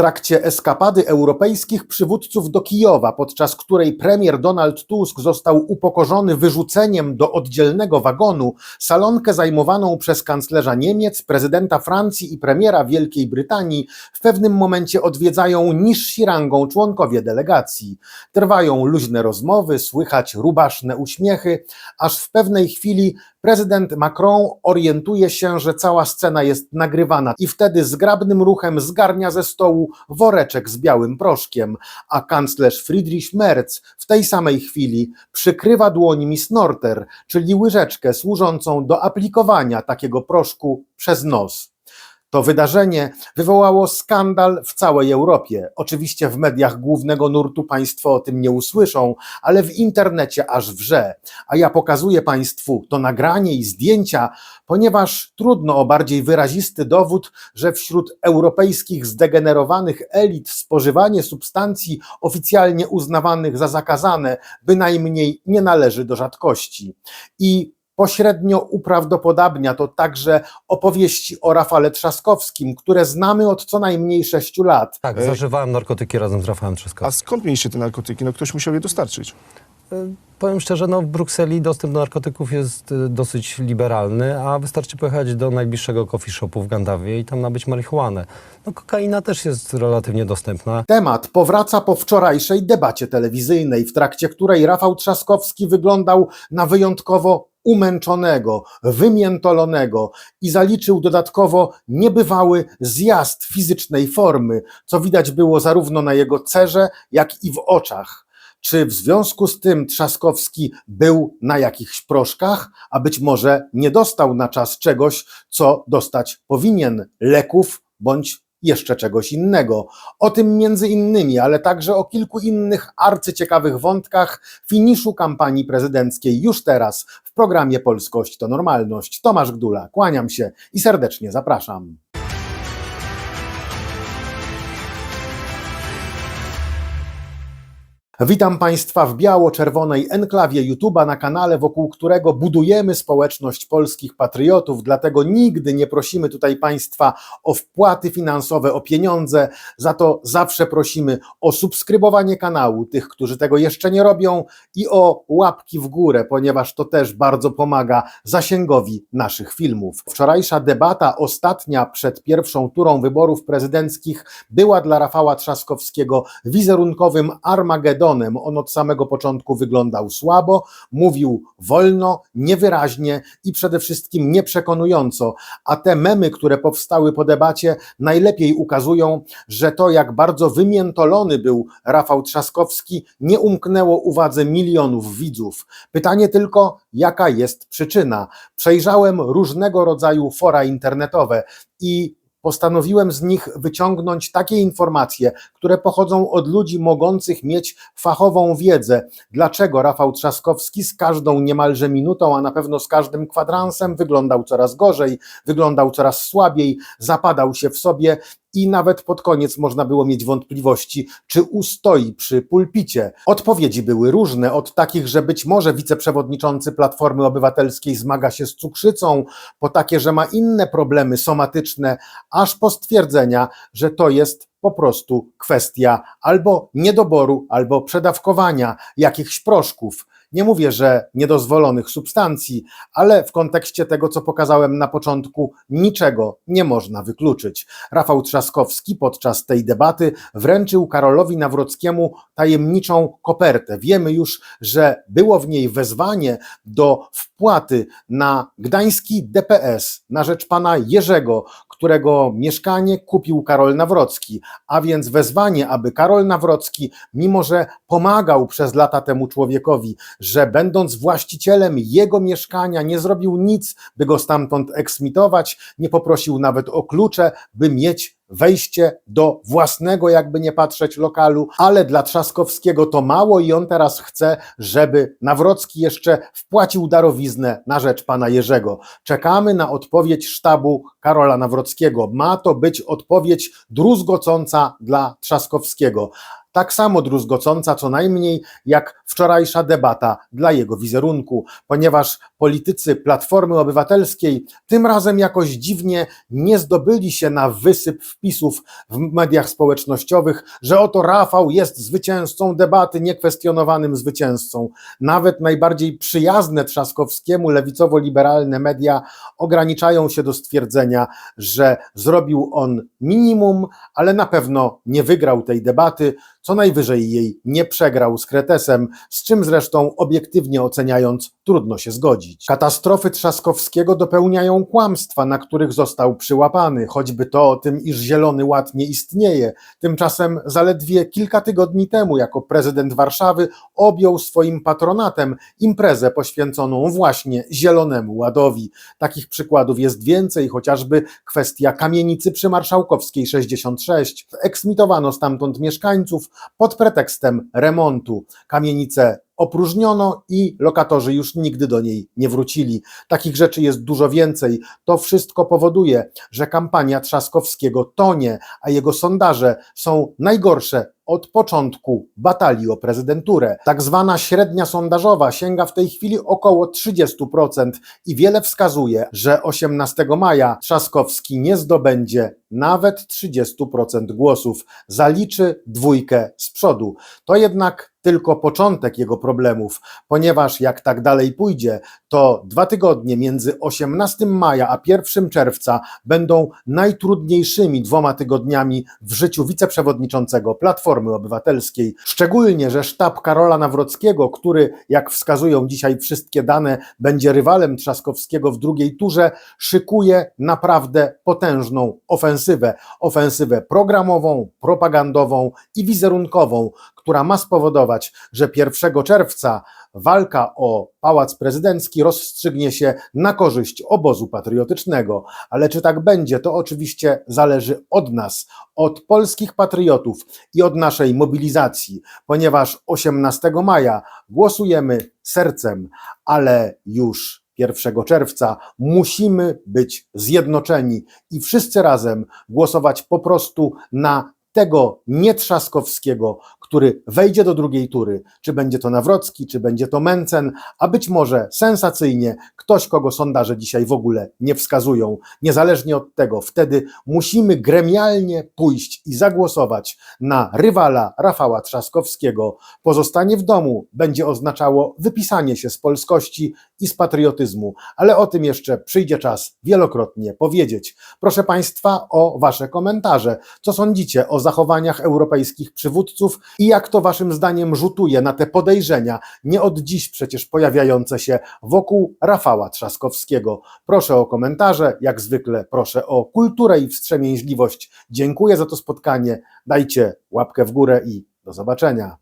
trakcie eskapady europejskich przywódców do Kijowa, podczas której premier Donald Tusk został upokorzony wyrzuceniem do oddzielnego wagonu, salonkę zajmowaną przez kanclerza Niemiec, prezydenta Francji i premiera Wielkiej Brytanii w pewnym momencie odwiedzają niżsi rangą członkowie delegacji. Trwają luźne rozmowy, słychać rubaszne uśmiechy, aż w pewnej chwili prezydent Macron orientuje się, że cała scena jest nagrywana i wtedy zgrabnym ruchem zgarnia ze stołu woreczek z białym proszkiem, a kanclerz Friedrich Merz w tej samej chwili przykrywa dłońmi snorter, czyli łyżeczkę służącą do aplikowania takiego proszku przez nos. To wydarzenie wywołało skandal w całej Europie. Oczywiście w mediach głównego nurtu Państwo o tym nie usłyszą, ale w internecie aż wrze. A ja pokazuję Państwu to nagranie i zdjęcia, ponieważ trudno o bardziej wyrazisty dowód, że wśród europejskich zdegenerowanych elit spożywanie substancji oficjalnie uznawanych za zakazane bynajmniej nie należy do rzadkości. I pośrednio uprawdopodobnia to także opowieści o Rafale Trzaskowskim, które znamy od co najmniej sześciu lat. Tak, E, zażywałem narkotyki razem z Rafałem A Trzaskowskim. skąd mieliście te narkotyki? No ktoś musiał je dostarczyć. Powiem szczerze, no w Brukseli dostęp do narkotyków jest y, dosyć liberalny, a wystarczy pojechać do najbliższego coffee shopu w Gandawie i tam nabyć marihuanę. No kokaina też jest relatywnie dostępna. Temat powraca po wczorajszej debacie telewizyjnej, w trakcie której Rafał Trzaskowski wyglądał na wyjątkowo umęczonego, wymiętolonego i zaliczył dodatkowo niebywały zjazd fizycznej formy, co widać było zarówno na jego cerze, jak i w oczach. Czy w związku z tym Trzaskowski był na jakichś proszkach, a być może nie dostał na czas czegoś, co dostać powinien leków bądź jeszcze czegoś innego. O tym między innymi, ale także o kilku innych arcyciekawych wątkach finiszu kampanii prezydenckiej już teraz programie Polskość to Normalność. Tomasz Gdula, kłaniam się i serdecznie zapraszam. Witam Państwa w biało-czerwonej enklawie YouTube'a na kanale, wokół którego budujemy społeczność polskich patriotów. Dlatego nigdy nie prosimy tutaj Państwa o wpłaty finansowe, o pieniądze. Za to zawsze prosimy o subskrybowanie kanału tych, którzy tego jeszcze nie robią i o łapki w górę, ponieważ to też bardzo pomaga zasięgowi naszych filmów. Wczorajsza debata, ostatnia przed pierwszą turą wyborów prezydenckich, była dla Rafała Trzaskowskiego wizerunkowym On od samego początku wyglądał słabo, mówił wolno, niewyraźnie i przede wszystkim nieprzekonująco. A te memy, które powstały po debacie, najlepiej ukazują, że to, jak bardzo wymiętolony był Rafał Trzaskowski, nie umknęło uwadze milionów widzów. Pytanie tylko, jaka jest przyczyna? Przejrzałem różnego rodzaju fora internetowe i postanowiłem z nich wyciągnąć takie informacje, które pochodzą od ludzi mogących mieć fachową wiedzę, dlaczego Rafał Trzaskowski z każdą niemalże minutą, a na pewno z każdym kwadransem wyglądał coraz gorzej, wyglądał coraz słabiej, zapadał się w sobie i nawet pod koniec można było mieć wątpliwości, czy ustoi przy pulpicie. Odpowiedzi były różne, od takich, że być może wiceprzewodniczący Platformy Obywatelskiej zmaga się z cukrzycą, po takie, że ma inne problemy somatyczne, aż po stwierdzenia, że to jest po prostu kwestia albo niedoboru, albo przedawkowania jakichś proszków. Nie mówię, że niedozwolonych substancji, ale w kontekście tego, co pokazałem na początku, niczego nie można wykluczyć. Rafał Trzaskowski podczas tej debaty wręczył Karolowi Nawrockiemu tajemniczą kopertę. Wiemy już, że było w niej wezwanie do wpłaty na gdański DPS na rzecz pana Jerzego, którego mieszkanie kupił Karol Nawrocki, a więc wezwanie, aby Karol Nawrocki, mimo że pomagał przez lata temu człowiekowi, że będąc właścicielem jego mieszkania, nie zrobił nic, by go stamtąd eksmitować, nie poprosił nawet o klucze, by mieć wejście do własnego, jakby nie patrzeć, lokalu, ale dla Trzaskowskiego to mało i on teraz chce, żeby Nawrocki jeszcze wpłacił darowiznę na rzecz pana Jerzego. Czekamy na odpowiedź sztabu Karola Nawrockiego. Ma to być odpowiedź druzgocąca dla Trzaskowskiego. Tak samo druzgocąca co najmniej jak wczorajsza debata dla jego wizerunku, ponieważ politycy Platformy Obywatelskiej tym razem jakoś dziwnie nie zdobyli się na wysyp wpisów w mediach społecznościowych, że oto Rafał jest zwycięzcą debaty, niekwestionowanym zwycięzcą. Nawet najbardziej przyjazne Trzaskowskiemu lewicowo-liberalne media ograniczają się do stwierdzenia, że zrobił on minimum, ale na pewno nie wygrał tej debaty, co najwyżej jej nie przegrał z Kretesem, z czym zresztą obiektywnie oceniając trudno się zgodzić. Katastrofy Trzaskowskiego dopełniają kłamstwa, na których został przyłapany, choćby to o tym, iż Zielony Ład nie istnieje. Tymczasem zaledwie kilka tygodni temu jako prezydent Warszawy objął swoim patronatem imprezę poświęconą właśnie Zielonemu Ładowi. Takich przykładów jest więcej, chociażby kwestia kamienicy przy Marszałkowskiej 66. Eksmitowano stamtąd mieszkańców pod pretekstem remontu. Kamienicę opróżniono i lokatorzy już nigdy do niej nie wrócili. Takich rzeczy jest dużo więcej. To wszystko powoduje, że kampania Trzaskowskiego tonie, a jego sondaże są najgorsze od początku batalii o prezydenturę. Tak zwana średnia sondażowa sięga w tej chwili około 30% i wiele wskazuje, że 18 maja Trzaskowski nie zdobędzie nawet 30% głosów. Zaliczy dwójkę z przodu. To jednak tylko początek jego problemów, ponieważ jak tak dalej pójdzie, to dwa tygodnie między 18 maja a 1 czerwca będą najtrudniejszymi dwoma tygodniami w życiu wiceprzewodniczącego Platformy Obywatelskiej. Szczególnie, że sztab Karola Nawrockiego, który, jak wskazują dzisiaj wszystkie dane, będzie rywalem Trzaskowskiego w drugiej turze, szykuje naprawdę potężną ofensywę. Ofensywę programową, propagandową i wizerunkową, która ma spowodować, że 1 czerwca walka o pałac prezydencki rozstrzygnie się na korzyść obozu patriotycznego. Ale czy tak będzie, to oczywiście zależy od nas, od polskich patriotów i od naszej mobilizacji, ponieważ 18 maja głosujemy sercem, ale już 1 czerwca musimy być zjednoczeni i wszyscy razem głosować po prostu na tego nietrzaskowskiego, który wejdzie do drugiej tury, czy będzie to Nawrocki, czy będzie to Mencen, a być może sensacyjnie ktoś, kogo sondaże dzisiaj w ogóle nie wskazują. Niezależnie od tego, wtedy musimy gremialnie pójść i zagłosować na rywala Rafała Trzaskowskiego. Pozostanie w domu będzie oznaczało wypisanie się z polskości i z patriotyzmu, ale o tym jeszcze przyjdzie czas wielokrotnie powiedzieć. Proszę Państwa o Wasze komentarze. Co sądzicie zachowaniach europejskich przywódców i jak to Waszym zdaniem rzutuje na te podejrzenia, nie od dziś przecież pojawiające się wokół Rafała Trzaskowskiego? Proszę o komentarze, jak zwykle proszę o kulturę i wstrzemięźliwość. Dziękuję za to spotkanie. Dajcie łapkę w górę i do zobaczenia.